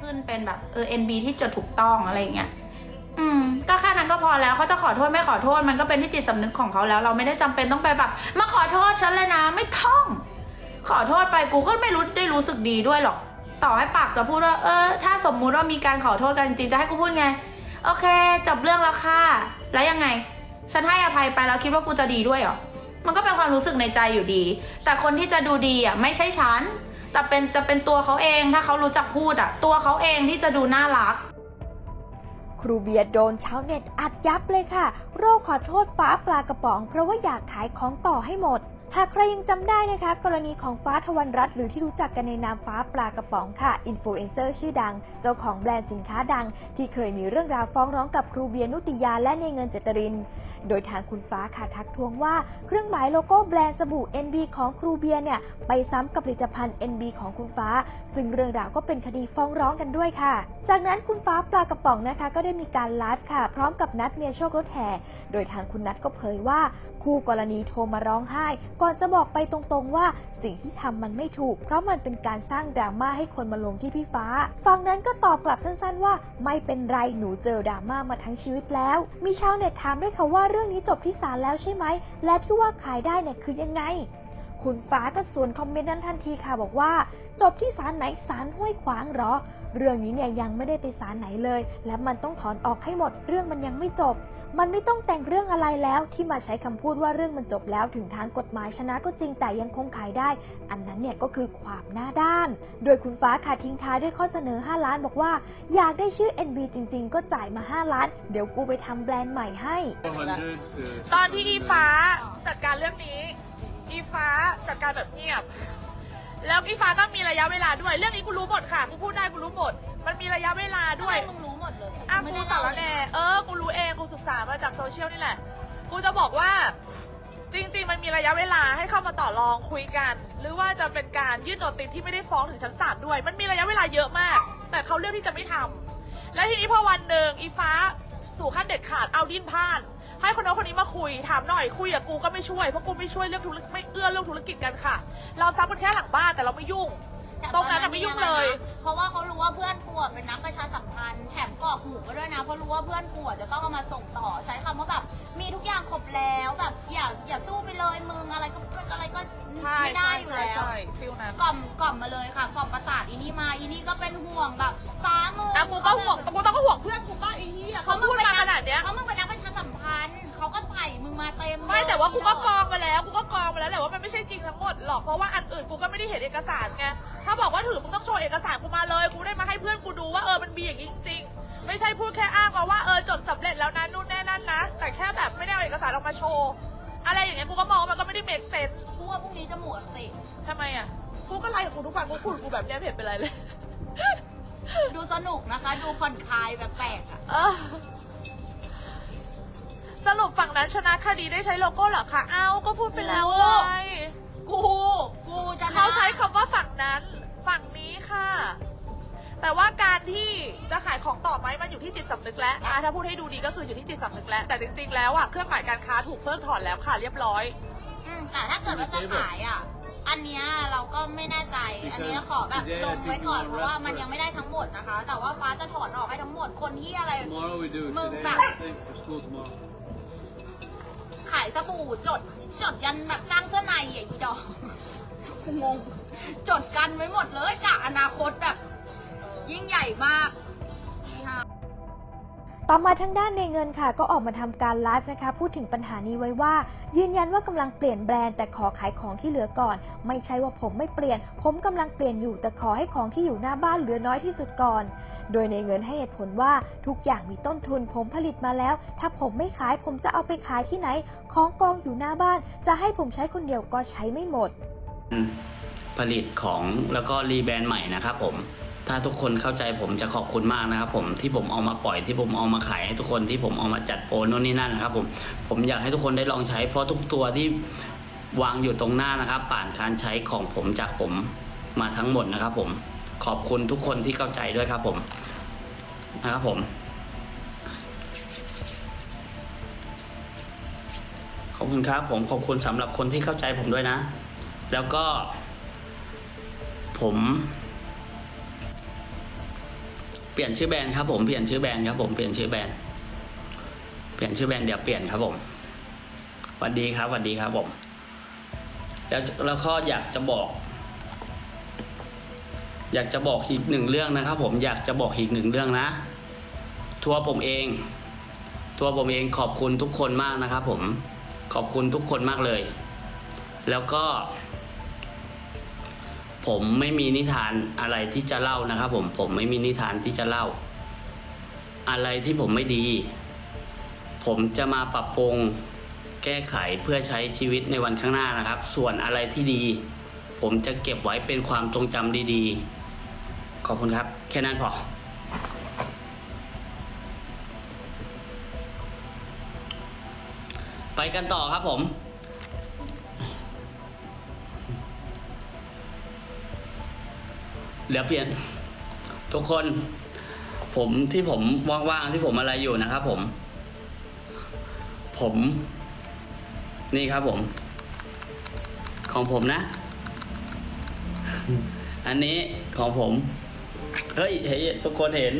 ขึ้นเป็นแบบเออ NB ที่จดถูกต้องอะไรอย่างเงี้ยอืมก็แค่นั้นก็พอแล้วเขาจะขอโทษไม่ขอโทษมันก็เป็นที่จิตสำนึกของเขาแล้ว เราไม่ได้จำเป็นต้องไปแบบมาขอโทษฉันเลยนะ ไม่ท่อง ขอโทษไปกูก็ไม่รู้ได้รู้สึกดีด้วยหรอก ต่อให้ปากจะพูดว่าเออ ถ้าสมมุติว่ามีการขอโทษกันจริงๆจะให้กูพูดไง โอเคจบเรื่องแล้วค่ะ แล้วยังไง ฉันให้อภัยไปแล้วคิดว่ากูจะดีด้วยเหรอมันก็เป็นความรู้สึกในใจอยู่ดี แต่คนที่จะดูดีอะไม่ใช่ฉัน แต่เป็นจะเป็นตัวเขาเองถ้าเขารู้จักพูดอะตัวเขาเองที่จะดูน่ารัก ครูเบียร์โดนชาวเน็ตอัดยับเลยค่ะ โรคขอโทษฟ้าปลากระป๋อง เพราะว่าอยากขายของต่อให้หมด หากใครยังจำได้นะคะ กรณีของฟ้าทวันรัตน์หรือที่รู้จักกันในนามฟ้าปลากระป๋องค่ะ อินฟลูเอนเซอร์ชื่อดัง เจ้าของแบรนด์สินค้าดัง ที่เคยมีเรื่องราวฟ้องร้องกับครูเบียนุติยาและในเงินเจตริน โดยทางคุณฟ้าค่ะทักทวงว่า เครื่องหมายโลโก้แบรนด์สบู่ NB ของครูเบียเนี่ย ไปซ้ำกับผลิตภัณฑ์ NB ของคุณฟ้า ซึ่งเรื่องราวก็เป็นคดีฟ้องร้องกันด้วยค่ะ จากนั้นคุณฟ้าปลากระป๋องนะคะ ก็ได้มีการไลฟ์ค่ะ พร้อมกับนัดเมียโชครถแห่ โดยทางคุณนัทก็เผยว่าคู่กรณีโทรมาร้องไห้ก่อนจะบอกไปตรงๆว่าสิ่งที่ทำมันไม่ถูก เพราะมันเป็นการสร้างดราม่าให้คนมาลงที่พี่ฟ้า ฝั่งนั้นก็ตอบกลับสั้นๆว่า ไม่เป็นไรหนูเจอดราม่ามาทั้งชีวิตแล้ว มีชาวเน็ตถามด้วยค่ะว่าเรื่องนี้จบที่ศาลแล้วใช่ไหม และที่ว่าขายได้เนี่ยคือยังไง คุณฟ้าก็สวนคอมเมนต์นั้นทันทีค่ะบอกว่า จบที่ศาลไหนศาลห้วยขวางหรอ เรื่องนี้เนี่ยยังไม่ได้ไปศาลไหนเลย และมันต้องถอนออกให้หมด เรื่องมันยังไม่จบ มันไม่ต้องแต่งเรื่องอะไรแล้วที่มาใช้คำพูดว่าเรื่องมันจบแล้วถึงทางกฎหมายชนะก็จริงแต่ยังคงขายได้ อันนั้นเนี่ยก็คือความหน้าด้าน โดยคุณฟ้าค่ะทิ้งท้ายด้วยข้อเสนอ 5 ล้านบอกว่า อยากได้ชื่อ NB จริง ๆ ก็จ่ายมา 5 ล้าน เดี๋ยวกูไปทำแบรนด์ใหม่ให้400 to ตอนที่อีฟ้าจัดการเรื่องนี้ อีฟ้าจัดการแบบเงียบ แล้วอีฟ้าก็มีระยะเวลาด้วย เรื่องนี้กูรู้หมดค่ะกูพูดได้กูรู้หมด มันมีระยะเวลาด้วย มึงรู้หมดเลยอะไม่กูได้สาเล่ารแหน่เออ มาจากโซเชียลนี่แหละ กูจะบอกว่าจริง ๆ มันมีระยะเวลาให้เข้ามาต่อรองคุยกัน หรือว่าจะเป็นการยื่นโนติสที่ไม่ได้ฟ้องถึงชั้นศาลด้วย มันมีระยะเวลาเยอะมาก แต่เขาเลือกที่จะไม่ทำและทีนี้พอวันหนึ่งอีฟ้าสู่ขั้นเด็ดขาดเอาดิ้นพลาดให้คนโน้นคนนี้มาคุยถามหน่อยคุยกับกูก็ไม่ช่วยเพราะกูไม่ช่วยเรื่องธุรกิจไม่เอื้อเรื่องธุรกิจกันค่ะ เราซับกันแค่หลังบ้านแต่เราไม่ยุ่ง ตรงนั้นน่ะไม่ยุ่งเลย เพราะว่าเขารู้ว่าเพื่อนกูอะเป็นนักประชาสัมพันธ์แถมกรอกหูมาด้วยนะ เพราะรู้ว่าเพื่อนกูอะจะต้องเอามาส่งต่อใช้คำว่าแบบมีทุกอย่างครบแล้วแบบอย่าอย่าสู้ไปเลยมึงอะไรก็อะไรก็ใช่ไม่ได้ใช่อยู่ใช่แล้ว ใช่ฟิลนั้นกล่อมกล่อมมาเลยค่ะ กล่อมประสาทอีนี่มาอีนี่ก็เป็นห่วงแบบฟ้ามึงอะกูก็ห่วงกูต้องก็ห่วงเพื่อนกูป้าไอ้เหี้ยเขาพูดมาขนาดเนี้ย เพราะมึงเป็นนักประชาสัมพันธ์เขาก็ใส่มึงมาเต็มไม่เลยแต่ว่ากูก็กรองมาแล้วกูก็กรองมา แล้วแหละว่ามันไม่ใช่จริงทั้งหมดหรอกเพราะว่าอันอื่นกูก็ไม่ได้เห็นเอกสารไงถ้าบอกว่าถือมึงต้องโชว์เอกสารกูมาเลยกูได้มาให้เพื่อนกูดูว่าเออมันมีอย่างนี้จริงๆไม่ใช่พูดแค่อ้างมาว่าเออจดสำเร็จแล้วนะนู่นแน่นั่นนะ แต่แค่แบบไม่ได้เอาเอกสารออกมาโชว์อะไรอย่างเงี้ยกูก็มองว่ามันก็ไม่ได้เมกเซนกูว่าพรุ่งนี้จะหมดสิทำไมอะกูก็ไล่กับกูทุกวันกูพูดกูแบบเนี้ยไม่เห็นเป็นไรเลย ดูสนุกนะคะ ดูผ่อนคลายแบบแปลกๆอะเออ สรุปฝั่งนั้นชนะคดีได้ใช้โลโก้เหรอคะเอ้าก็พูดไปแล้วไงกู กูจะนะเขาใช้คำว่าฝั่งนั้นฝั่งนี้ค่ะ แต่ว่าการที่จะขายของต่อไหมมันอยู่ที่จิตสำนึกแล้วอะถ้าพูดให้ดูดีก็คืออยู่ที่จิตสำนึกแล้วแต่จริง ๆ แล้วอะเครื่องหมายการค้าถูกเพิกถอนแล้วค่ะเรียบร้อย อืมแต่ถ้าเกิดว่าจะขายอะ อันเนี้ยเราก็ไม่แน่ใจ อันเนี้ยขอแบบลงไว้ก่อนเพราะว่ามันยังไม่ได้ทั้งหมดนะคะ แต่ว่าฟ้าจะถอนออกให้ทั้งหมดคนที่อะไร Tomorrow we do it. Move Today, back. I think for school tomorrow. ขายสบู่จด จดยันแบบสร้างเสื้อในอะอีดอกกูงง จดกันไว้หมดเลยกะอนาคตแบบ ยิ่งใหญ่มาก ต่อมาทางด้านในเงินค่ะ ก็ออกมาทำการไลฟ์นะคะ พูดถึงปัญหานี้ไว้ว่า ยืนยันว่ากำลังเปลี่ยนแบรนด์แต่ขอขายของที่เหลือก่อน ไม่ใช่ว่าผมไม่เปลี่ยน ผมกำลังเปลี่ยนอยู่แต่ขอให้ของที่อยู่หน้าบ้านเหลือน้อยที่สุดก่อน โดยในเงินให้เหตุผลว่าทุกอย่างมีต้นทุนผมผลิตมาแล้ว ถ้าผมไม่ขายผมจะเอาไปขายที่ไหน ของกองอยู่หน้าบ้าน จะให้ผมใช้คนเดียวก็ใช้ไม่หมด ผลิตของแล้วก็รีแบรนด์ใหม่นะครับผม ถ้าทุกคนเข้าใจผมจะขอบคุณมากนะครับ ผมที่ผมเอามาปล่อยที่ผมเอามาขายให้ทุกคนที่ผมเอามาจัดโปรโน่นนี่นั่นนะครับ ผมผมอยากให้ทุกคนได้ลองใช้ เพราะทุกตัวที่วางอยู่ตรงหน้านะครับผ่านการใช้ของผมจากผมมาทั้งหมดนะครับ ผมขอบคุณทุกคนที่เข้าใจด้วยครับ ผมนะครับผมขอบคุณครับผมขอบคุณสำหรับคนที่เข้าใจผมด้วยนะ แล้วก็ผม เปลี่ยนชื่อแบรนด์ครับผมเปลี่ยนชื่อแบรนด์ครับผมเปลี่ยนชื่อแบรนด์เปลี่ยนชื่อแบรนด์เดี๋ยวเปลี่ยนครับผมสวัสดีครับสวัสดีครับผมแล้วแล้วก็อยากจะบอก อยากจะบอกอีกหนึ่งเรื่องนะครับ ผมอยากจะบอกอีกหนึ่งเรื่องนะ ทัวร์ผมเอง ทัวร์ผมเองขอบคุณทุกคนมากนะครับ ผมขอบคุณทุกคนมากเลย แล้วก็ ผมไม่มีนิทานอะไรที่จะเล่านะครับผมผมไม่มีนิทานที่จะเล่า อะไรที่ผมไม่ดี ผมจะมาปรับปรุงแก้ไขเพื่อใช้ชีวิตในวันข้างหน้านะครับ ส่วนอะไรที่ดี ผมจะเก็บไว้เป็นความทรงจำดีๆ ขอบคุณครับ แค่นั้นพอไปกันต่อครับผม เดี๋ยวเปลี่ยน ทุกคน ผมที่ผมว่างๆที่ผมอะไรอยู่นะครับผม ผม นี่ครับผม ของผมนะ อันนี้ของผม เฮ้ยเฮ้ยทุกคนเห็น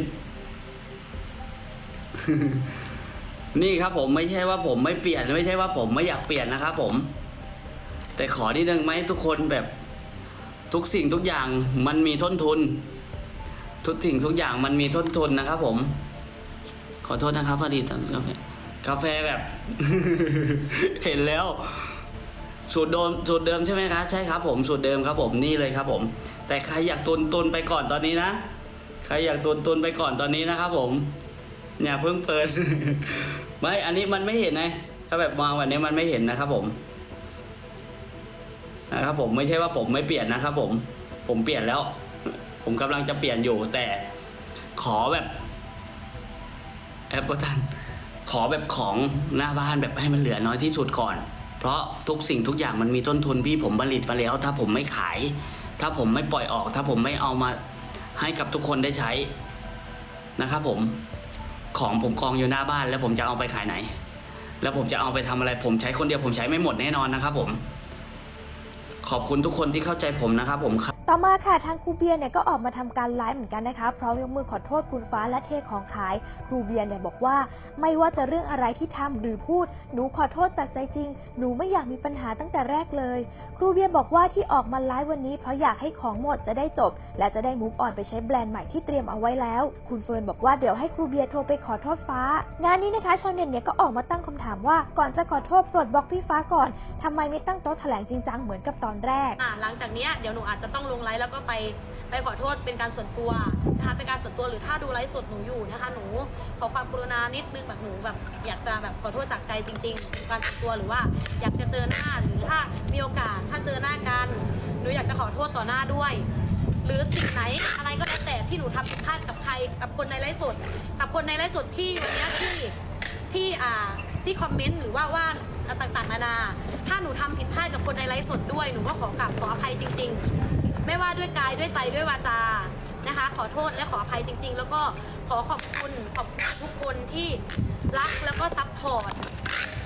นี่ครับผมไม่ใช่ว่าผมไม่เปลี่ยนไม่ใช่ว่าผมไม่อยากเปลี่ยนนะครับผม แต่ขอที่นึงไหมทุกคนแบบ ทุกสิ่งทุกอย่างมันมีต้นทุน ทุกสิ่งทุกอย่างมันมีต้นทุนนะครับ ผม ขอโทษนะครับพอดีตอนกาแฟกาแฟแบบ เห็นแล้ว สูตรเดิมสูตรเดิมใช่ไหมครับใช่ครับ ผมสูตรเดิมครับ ผมนี่เลยครับ ผม แต่ใครอยากตุนตุนไปก่อนตอนนี้นะใครอยากตุนตุนไปก่อนตอนนี้นะครับ ผมเนี่ยเพิ่งเปิดไม่อันนี้มันไม่เห็นไงถ้าแบบวางวันนี้มันไม่เห็นนะครับ ผม นะครับผมไม่ใช่ว่าผมไม่เปลี่ยนนะครับผมผมเปลี่ยนแล้ว ผมกำลังจะเปลี่ยนอยู่ แต่ขอแบบแอปเปิลตันขอแบบของหน้าบ้านแบบให้มันเหลือน้อยที่สุดก่อน เพราะทุกสิ่งทุกอย่างมันมีต้นทุนพี่ผมผลิตมาแล้ว ถ้าผมไม่ขาย ถ้าผมไม่ปล่อยออก ถ้าผมไม่เอามาให้กับทุกคนได้ใช้นะครับผมของผมกองอยู่หน้าบ้าน แล้วผมจะเอาไปขายไหน แล้วผมจะเอาไปทำอะไร ผมใช้คนเดียวผมใช้ไม่หมดแน่นอนนะครับผม ขอบคุณทุกคนที่เข้าใจผมนะครับผม ต่อมาค่ะทางครูเบียร์เนี่ยก็ออกมาทำการไลฟ์เหมือนกันนะคะพร้อมยกมือขอโทษคุณฟ้าและเทของขายครูเบียร์เนี่ยบอกว่า ไม่ว่าจะเรื่องอะไรที่ทำหรือพูด หนูขอโทษจากใจจริง หนูไม่อยากมีปัญหาตั้งแต่แรกเลย ครูเบียร์บอกว่าที่ออกมาไลฟ์วันนี้เพราะอยากให้ของหมดจะได้จบ และจะได้มูฟออนไปใช้แบรนด์ใหม่ที่เตรียมเอาไว้แล้ว คุณเฟิร์นบอกว่าเดี๋ยวให้ครูเบียร์โทรไปขอโทษฟ้า งานนี้นะคะชาวเน็ตเนี่ยก็ออกมาตั้งคำถามว่าก่อนจะขอโทษปลดบล็อกพี่ฟ้าก่อนทำไมไม่ตั้งโต๊ะแถลงจริงจังเหมือนกับตอนแรกหลังจากนี้เดี๋ยวหนูอาจจะต้องลงไลฟ์แล้วก็ไปไปขอโทษเป็นการส่วนตัวนะคะเป็นการส่วนตัวหรือถ้าดูไลฟ์สดหนูอยู่นะคะ หนูขอความกรุณานิดนึงแบบหนูแบบอยากจะแบบขอโทษจากใจจริงๆเป็นการส่วนตัวหรือว่าอยากจะเจอหน้าหรือถ้ามีโอกาสถ้าเจอหน้ากันหนูอยากจะขอโทษต่อหน้าด้วย หรือสิ่งไหนอะไรก็แล้วแต่ที่หนูทำผิดพลาดกับใครกับคนในไลฟ์สด กับคนในไลฟ์สดที่วันนี้ที่ที่อ่าที่คอมเมนต์หรือว่าว่าต่างๆนานา ถ้าหนูทำผิดพลาดกับคนในไลฟ์สดด้วย หนูก็ขอกราบขออภัยจริง ๆ ไม่ว่าด้วยกายด้วยใจด้วยวาจานะคะ ขอโทษและขออภัยจริง ๆ แล้วก็ขอขอบคุณขอบคุณทุกคนที่รักแล้วก็ซัพพอร์ต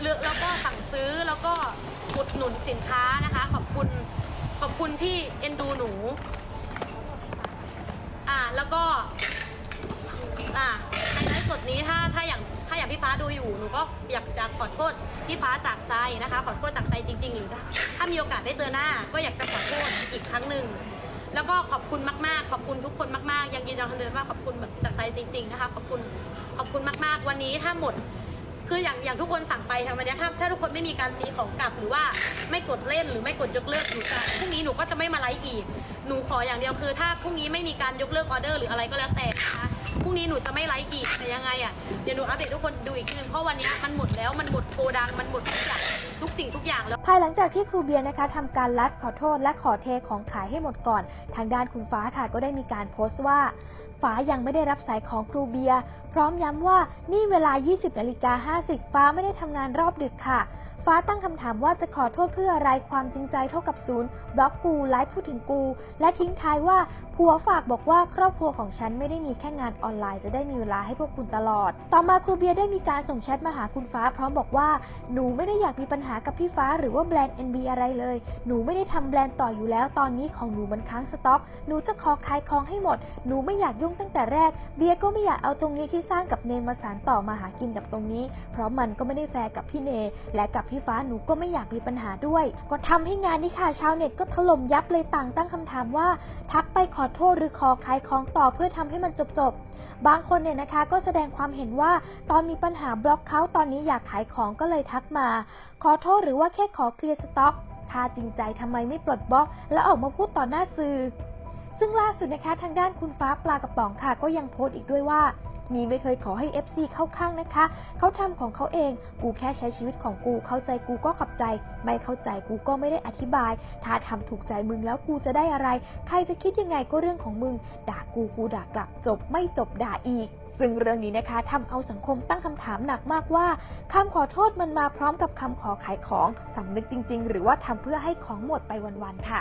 เลือกแล้วก็สั่งซื้อแล้วก็อุดหนุนสินค้านะคะ ขอบคุณขอบคุณที่เอ็นดูหนู อ่าแล้วก็ อ่าในไลฟ์สดนี้ถ้าถ้าอย่างถ้าอย่างพี่ฟ้าดูอยู่หนูก็อยากจะขอโทษพี่ฟ้าจากใจนะคะ ขอโทษจากใจจริง ๆ หรือถ้าถ้ามีโอกาสได้เจอหน้า ก็อยากจะขอโทษอีกครั้งหนึ่ง แล้วก็ขอบคุณมากๆ ขอบคุณทุกคนมากๆ ยังยืนยันคำเดิมว่าขอบคุณแบบจากใจจริง ๆนะคะ ขอบคุณขอบคุณมากๆ วันนี้ถ้าหมด คืออย่างอย่างทุกคนสั่งไปทางวันนี้ถ้าถ้าทุกคนไม่มีการตีของกลับหรือว่าไม่กดเล่นหรือไม่กดยกเลิกหนูจะพรุ่งนี้หนูก็จะไม่มาไลฟ์อีก หนูขออย่างเดียวคือ ถ้าพรุ่งนี้ไม่มีการยกเลิกออเดอร์หรืออะไรก็แล้วแต่นะคะ พรุ่งนี้หนูจะไม่ไลฟ์อีกแต่ยังไงอะเดี๋ยวหนูอัปเดตทุกคนดูอีกทีนึงเพราะวันนี้มันหมดแล้วมันหมดโกดังมันหมดทุกอย่างทุกสิ่งทุกอย่างแล้วภายหลังจากที่ครูเบียร์นะคะทำการลฟ์ขอโทษและขอเทของขายให้หมดก่อน ทางด้านคุณฟ้าค่ะก็ได้มีการโพสต์ว่าฟ้ายังไม่ได้รับสายของครูเบียร์พร้อมย้ำว่านี่เวลา 20นาฬิกา50 ฟ้าไม่ได้ทำงานรอบดึกค่ะ ฟ้าตั้งคำถามว่าจะขอโทษเพื่ออะไรความจริงใจเท่ากับศูนย์บล็อกกูไลฟ์พูดถึงกู และทิ้งท้ายว่าผัวฝากบอกว่าครอบครัวของฉันไม่ได้มีแค่งานออนไลน์จะได้มีเวลาให้พวกคุณตลอด ต่อมาครูเบียร์ได้มีการส่งแชทมาหาคุณฟ้าพร้อมบอกว่า หนูไม่ได้อยากมีปัญหากับพี่ฟ้าหรือว่าแบรนด์ NB อะไรเลย หนูไม่ได้ทำแบรนด์ต่ออยู่แล้ว ตอนนี้ของหนูมันค้างสต็อก หนูจะขอขายของให้หมด หนูไม่อยากยุ่งตั้งแต่แรก เบียร์ก็ไม่อยากเอาตรงนี้ที่สร้างกับเนมาสานต่อมาหากินกับตรงนี้ เพราะมันก็ไม่ได้แฟร์กับพี่เน และกับพี่ฟ้าหนูก็ไม่อยากมีปัญหาด้วย ก็ทำให้งานนี้ค่ะชาวเน็ตก็ถล่มยับเลยต่างตั้งคำถามว่า ทักไปขอโทษหรือขอขายของต่อเพื่อทำให้มันจบๆบบางคนเนี่ยนะคะก็แสดงความเห็นว่าตอนมีปัญหาบล็อกเขาตอนนี้อยากขายของก็เลยทักมา ขอโทษหรือว่าแค่ขอเคลียร์สต็อกถ้าจริงใจทำไมไม่ปลดบล็อก แล้วออกมาพูดต่อหน้าสื่อซึ่งล่าสุดนะคะทางด้านคุณฟ้าปลากระป๋องค่ะ ก็ยังโพสต์อีกด้วยว่า มีไม่เคยขอให้ FC เข้าข้างนะคะ เขาทำของเขาเอง กูแค่ใช้ชีวิตของกู เข้าใจกูก็ขับใจ ไม่เข้าใจกูก็ไม่ได้อธิบาย ถ้าทำถูกใจมึงแล้วกูจะได้อะไร ใครจะคิดยังไงก็เรื่องของมึง ด่ากูกูด่ากลับจบไม่จบด่าอีกซึ่งเรื่องนี้นะคะทำเอาสังคมตั้งคำถามหนักมากว่าคำขอโทษมันมาพร้อมกับคำขอขายของสำนึกจริง ๆ หรือว่าทำเพื่อให้ของหมดไปวันๆค่ะ